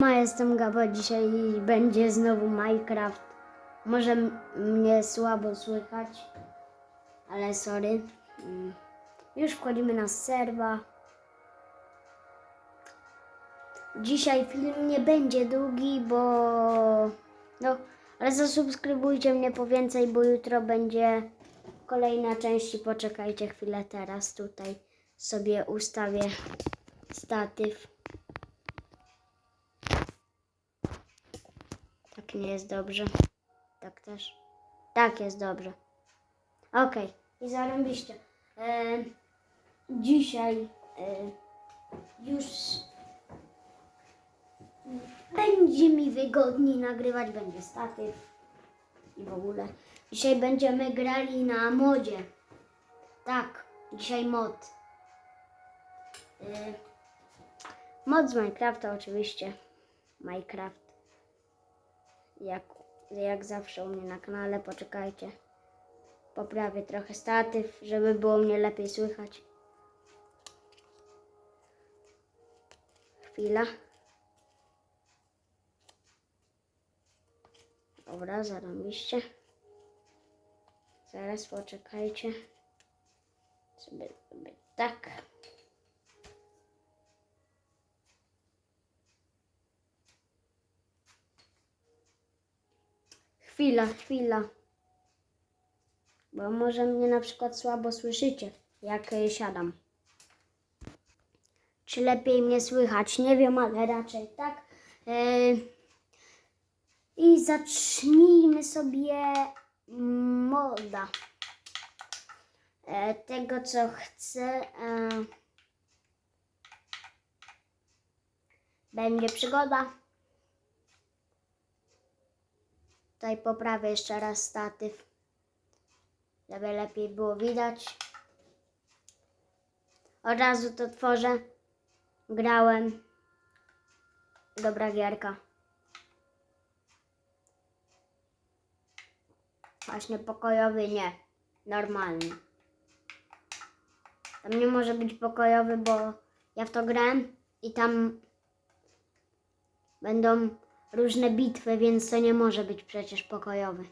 Ma jestem Gabo, dzisiaj będzie znowu Minecraft. Może mnie słabo słychać, ale sorry. Mm. Już wchodzimy na serwa. Dzisiaj film nie będzie długi, bo no, ale zasubskrybujcie mnie po więcej, bo jutro będzie kolejna część i poczekajcie chwilę teraz tutaj sobie ustawię statyw. Tak nie jest dobrze. Tak też. Tak jest dobrze. Okej. I zarąbiście. E, dzisiaj e, już będzie mi wygodniej nagrywać. Będzie statyw i w ogóle. Dzisiaj będziemy grali na modzie. Tak. Dzisiaj mod. E, mod z Minecrafta oczywiście. Minecraft jak, jak zawsze u mnie na kanale. Poczekajcie. Poprawię trochę statyw, żeby było mnie lepiej słychać. Chwila. Dobra, zarobiście. Zaraz poczekajcie. Sobie, tak. Chwila, chwila. Bo może mnie na przykład słabo słyszycie, jak y, siadam. Czy lepiej mnie słychać? Nie wiem, ale raczej tak. Yy, I zacznijmy sobie moda. E, tego, co chcę. E, będzie przygoda. Tutaj poprawię jeszcze raz statyw, żeby lepiej było widać. Od razu to tworzę. Grałem. Dobra gierka. Właśnie pokojowy nie. Normalny. Tam nie może być pokojowy, bo ja w to grałem i tam będą różne bitwy, więc to nie może być przecież pokojowy.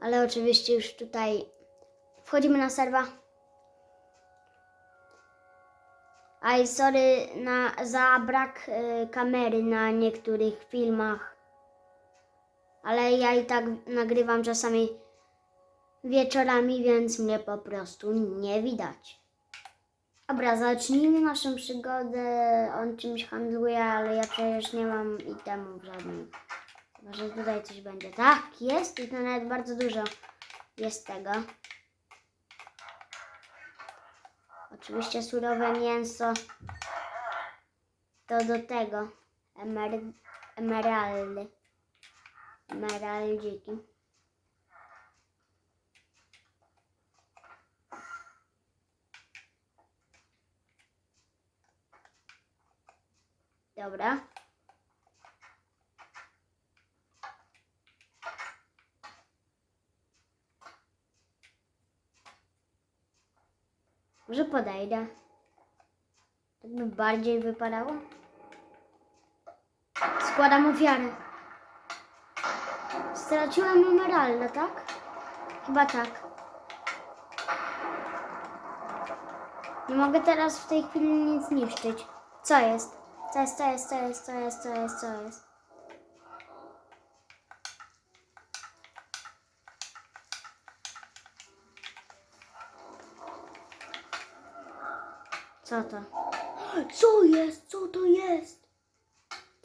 Ale oczywiście już tutaj wchodzimy na serwa. Aj, sorry na, za brak y, kamery na niektórych filmach. Ale ja i tak nagrywam czasami wieczorami, więc mnie po prostu nie widać. Dobra, zacznijmy naszą przygodę. On czymś handluje, ale ja przecież nie mam itemów żadnych. Chyba, że tutaj coś będzie. Tak, jest i to nawet bardzo dużo jest tego. Oczywiście surowe mięso. To do tego. Emer emeraldy. Emeraldziki. Dobra. Może podejdę. Tak by bardziej wypadało. Składam ofiarę. Straciłem emeraldę, tak? Chyba tak. Nie mogę teraz w tej chwili nic niszczyć. Co jest? Co jest, co jest, co jest, co jest, co jest, co jest? Co to? Co jest? Co to jest?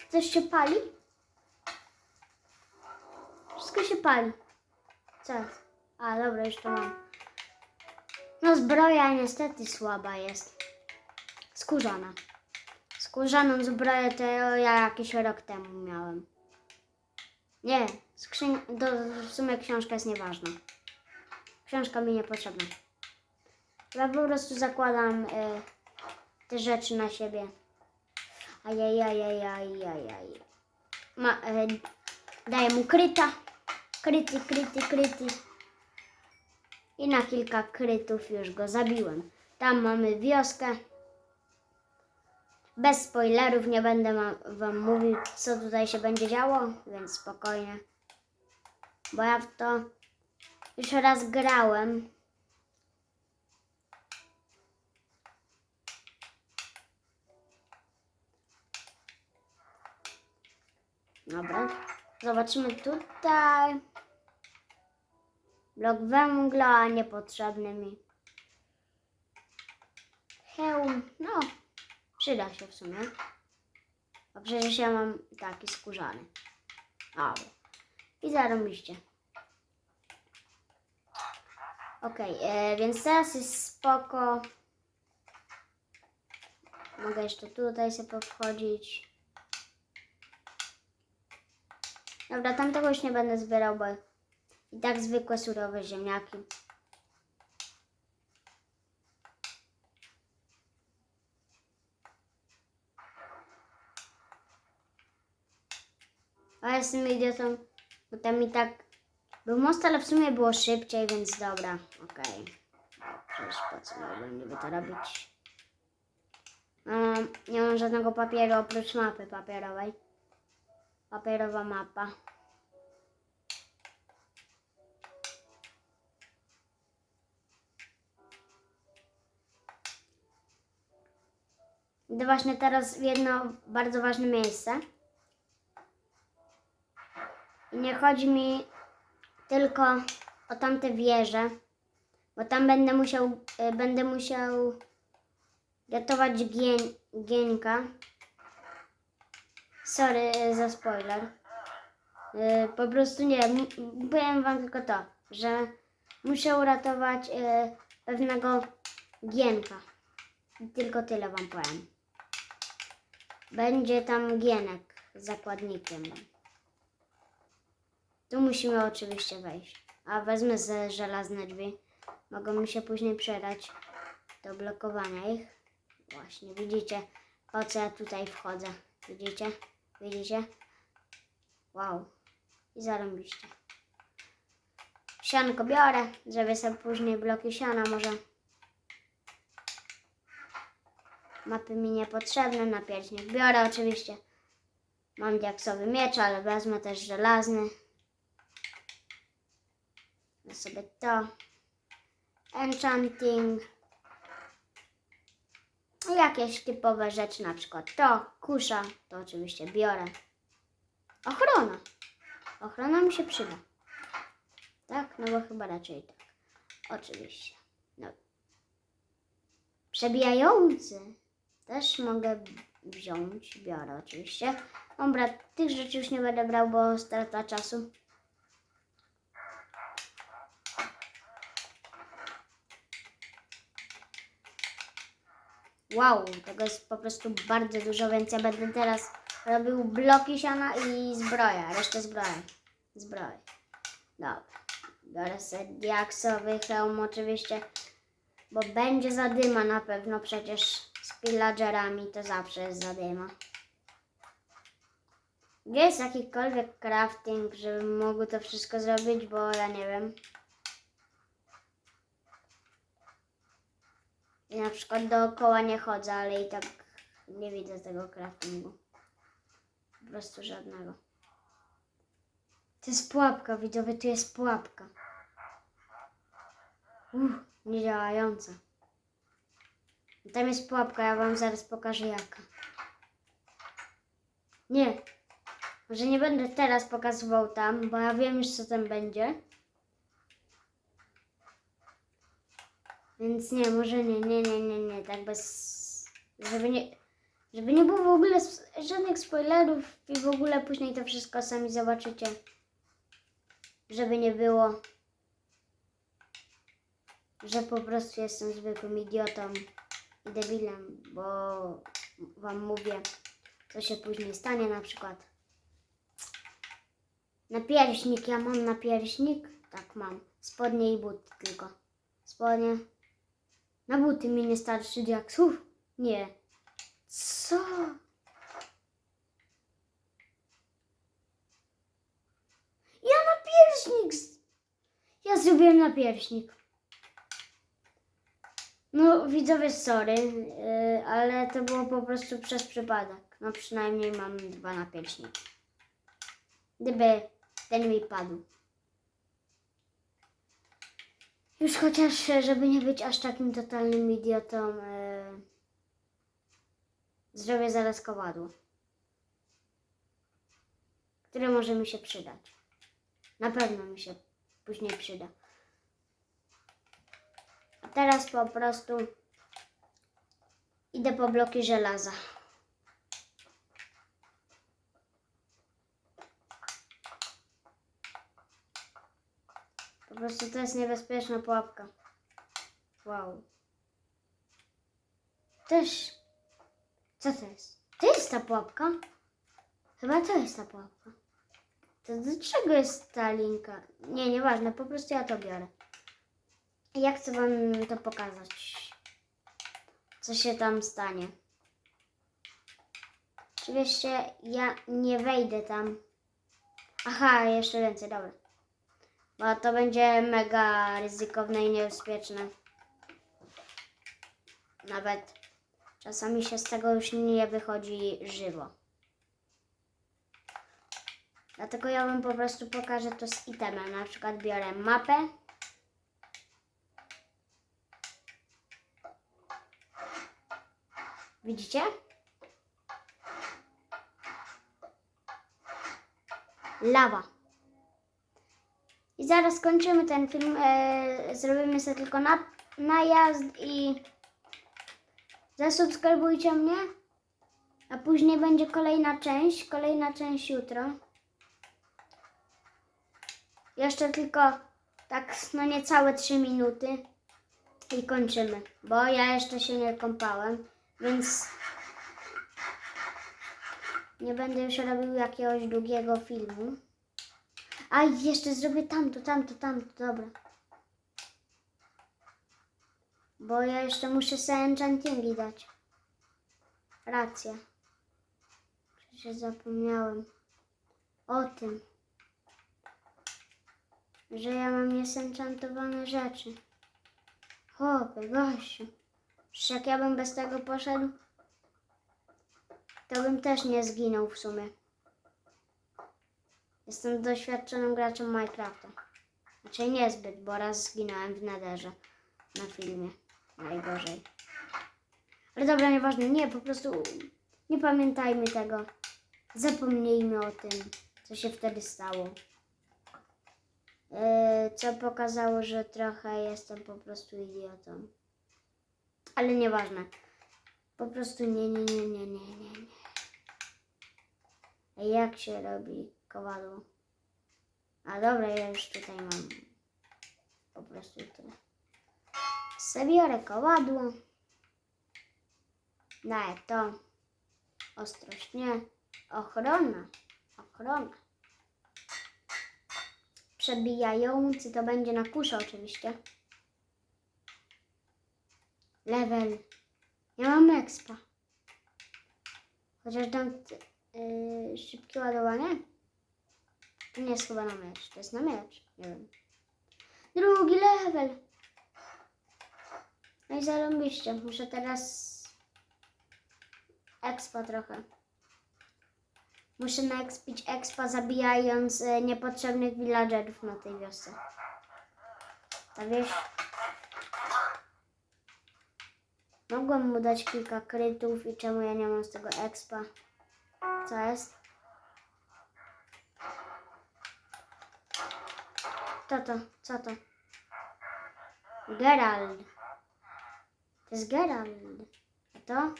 Coś się pali? Wszystko się pali. Co? A, dobra, to mam. No zbroja niestety słaba jest. Skórzana. Skórzaną zbroję to ja jakiś rok temu miałem. Nie, skrzyń... Do, w sumie książka jest nieważna. Książka mi niepotrzebna. Ja po prostu zakładam y, te rzeczy na siebie. Ajajajajajajaj. Ma, y, daję mu kryta. Kryty, kryty, kryty. I na kilka krytów już go zabiłem. Tam mamy wioskę. Bez spoilerów nie będę wam mówił, co tutaj się będzie działo, więc spokojnie. Bo ja w to już raz grałem. Dobra, zobaczymy tutaj. Blok węgla niepotrzebny mi. Hełm, no, przyda się w sumie. A przecież ja mam taki skórzany. Dobra. I zarobiście. Okej, e, więc teraz jest spoko. Mogę jeszcze tutaj sobie wchodzić. Dobra, tamtego już nie będę zbierał, bo i tak zwykłe surowe ziemniaki. A jestem idiotą, bo tam i tak był most, ale w sumie było szybciej, więc dobra, okej. Okay. Przecież po co miałbym niby to robić? Um, nie mam żadnego papieru oprócz mapy papierowej. Papierowa mapa. Idę właśnie teraz w jedno bardzo ważne miejsce. Nie chodzi mi tylko o tamte wieże, bo tam będę musiał, y, będę musiał ratować gień, Gieńka. Sorry y, za spoiler. Y, Po prostu nie, powiem wam tylko to, że muszę uratować pewnego Gienka. Tylko tyle wam powiem. Będzie tam Gienek z zakładnikiem. Tu musimy oczywiście wejść. A wezmę ze żelazne drzwi. Mogą mi się później przydać do blokowania ich. Właśnie, widzicie, po co ja tutaj wchodzę. Widzicie? Widzicie? Wow. I zarąbiście. Sianko biorę, żeby sobie później bloki siana może. Mapy mi niepotrzebne, napierśnik biorę oczywiście. Mam diaksowy miecz, ale wezmę też żelazny. Wezmę sobie to. Enchanting. Jakieś typowe rzeczy, na przykład to, kusza, to oczywiście biorę. Ochrona. Ochrona mi się przyda. Tak? No bo chyba raczej tak. Oczywiście. No. Przebijający. Też mogę wziąć. Biorę oczywiście. Dobra, tych rzeczy już nie będę brał, bo strata czasu. Wow, tego jest po prostu bardzo dużo, więc ja będę teraz robił bloki siana i zbroja, resztę zbroi. Zbroi. Dobra. Biorę sobie diaksowy hełm oczywiście, bo będzie zadyma na pewno, przecież z pillagerami to zawsze jest zadyma. Gdzie jest jakikolwiek crafting, żebym mógł to wszystko zrobić, bo ja nie wiem. I na przykład dookoła nie chodzę, ale i tak nie widzę tego craftingu. Po prostu żadnego. To jest pułapka, widzowie, tu jest pułapka. Uff, niedziałająca. Tam jest pułapka, ja wam zaraz pokażę jaka. Nie. Może nie będę teraz pokazywał tam, bo ja wiem już co tam będzie. Więc nie, może nie, nie, nie, nie, nie, tak bez... Żeby nie, żeby nie było w ogóle żadnych spoilerów i w ogóle później to wszystko sami zobaczycie. Żeby nie było, że po prostu jestem zwykłym idiotą i debilem, bo wam mówię, co się później stanie na przykład. Napierśnik, ja mam napierśnik? Tak, mam. Spodnie i buty tylko. Spodnie. Na buty mi nie starczy diaksów? Nie. Co? Ja napierśnik! z- Ja zrobiłem napierśnik. No, widzowie, sorry, yy, ale to było po prostu przez przypadek. No, przynajmniej mam 2 na 5 nic. Gdyby ten mi padł. Już chociaż, e, żeby nie być aż takim totalnym idiotą, yy, zrobię zaraz kowadło. Które może mi się przydać. Na pewno mi się później przyda. A teraz po prostu idę po bloki żelaza. Prostu to jest niebezpieczna pułapka. Wow. Też. Co to jest? To jest ta pułapka? Chyba to jest ta pułapka. To do czego jest ta linka? Nie, nieważne, po prostu ja to biorę. Ja chcę wam to pokazać. Co się tam stanie. Oczywiście ja nie wejdę tam. Aha, jeszcze więcej, dobra. Bo to będzie mega ryzykowne i niebezpieczne. Nawet czasami się z tego już nie wychodzi żywo. Dlatego ja wam po prostu pokażę to z itemem. Na przykład biorę mapę. Widzicie? Lawa. I zaraz kończymy ten film. E, zrobimy sobie tylko na, najazd i zasubskrybujcie mnie. A później będzie kolejna część. Kolejna część jutro. Jeszcze tylko tak no niecałe 3 minuty i kończymy, bo ja jeszcze się nie kąpałem, więc nie będę już robił jakiegoś długiego filmu. A jeszcze zrobię tamto, tamto, tamto, dobra. Bo ja jeszcze muszę sobie enchantingi dać. Racja. Przecież zapomniałem o tym że ja mam niesenchantowane rzeczy. Chłopie, gościu. Przecież jak ja bym bez tego poszedł, to bym też nie zginął w sumie. Jestem doświadczonym graczem Minecrafta. Znaczy niezbyt, bo raz zginąłem w nederze na filmie. Najgorzej. Ale dobra, nieważne. Nie, po prostu nie pamiętajmy tego. Zapomnijmy o tym, co się wtedy stało. Yy, co pokazało, że trochę jestem po prostu idiotą. Ale nieważne. Po prostu nie, nie, nie, nie, nie, nie. A jak się robi kowadło? A dobra, ja już tutaj mam. Po prostu tyle. Zabiorę kowadło. Daję to. Ostrość nie. Ochrona. Ochrona przebijający to będzie na kuszę oczywiście. Level. Ja mam expa. Chociaż dam yy, szybkie ładowanie. Nie jest chyba na miecz. To jest na miecz. Nie wiem. Drugi level. No i zarąbiście. Muszę teraz expa trochę. Muszę naekspić expa zabijając e, niepotrzebnych villagerów na tej wiosce. A wiesz? Mogłem mu dać kilka krytów i czemu ja nie mam z tego expa? Co jest? Co to? Co to? Gerald. To jest Gerald. A to?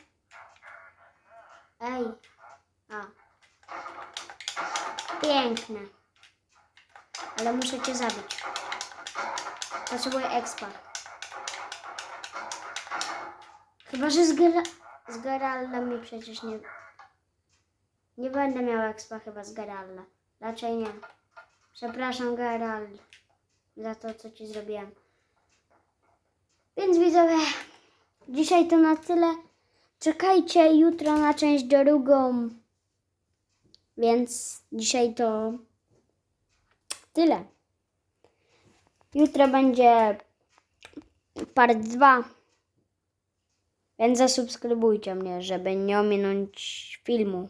Ej. A. Piękne. Ale muszę cię zabić. Potrzebuję expa. Chyba, że z, Gera z Geralda mi przecież nie... Nie będę miał expa chyba z Geralda. Raczej nie. Przepraszam Gerald za to, co ci zrobiłem. Więc widzowie, dzisiaj to na tyle. Czekajcie jutro na część drugą. Więc dzisiaj to tyle. Jutro będzie part 2 Więc zasubskrybujcie mnie, żeby nie ominąć filmu.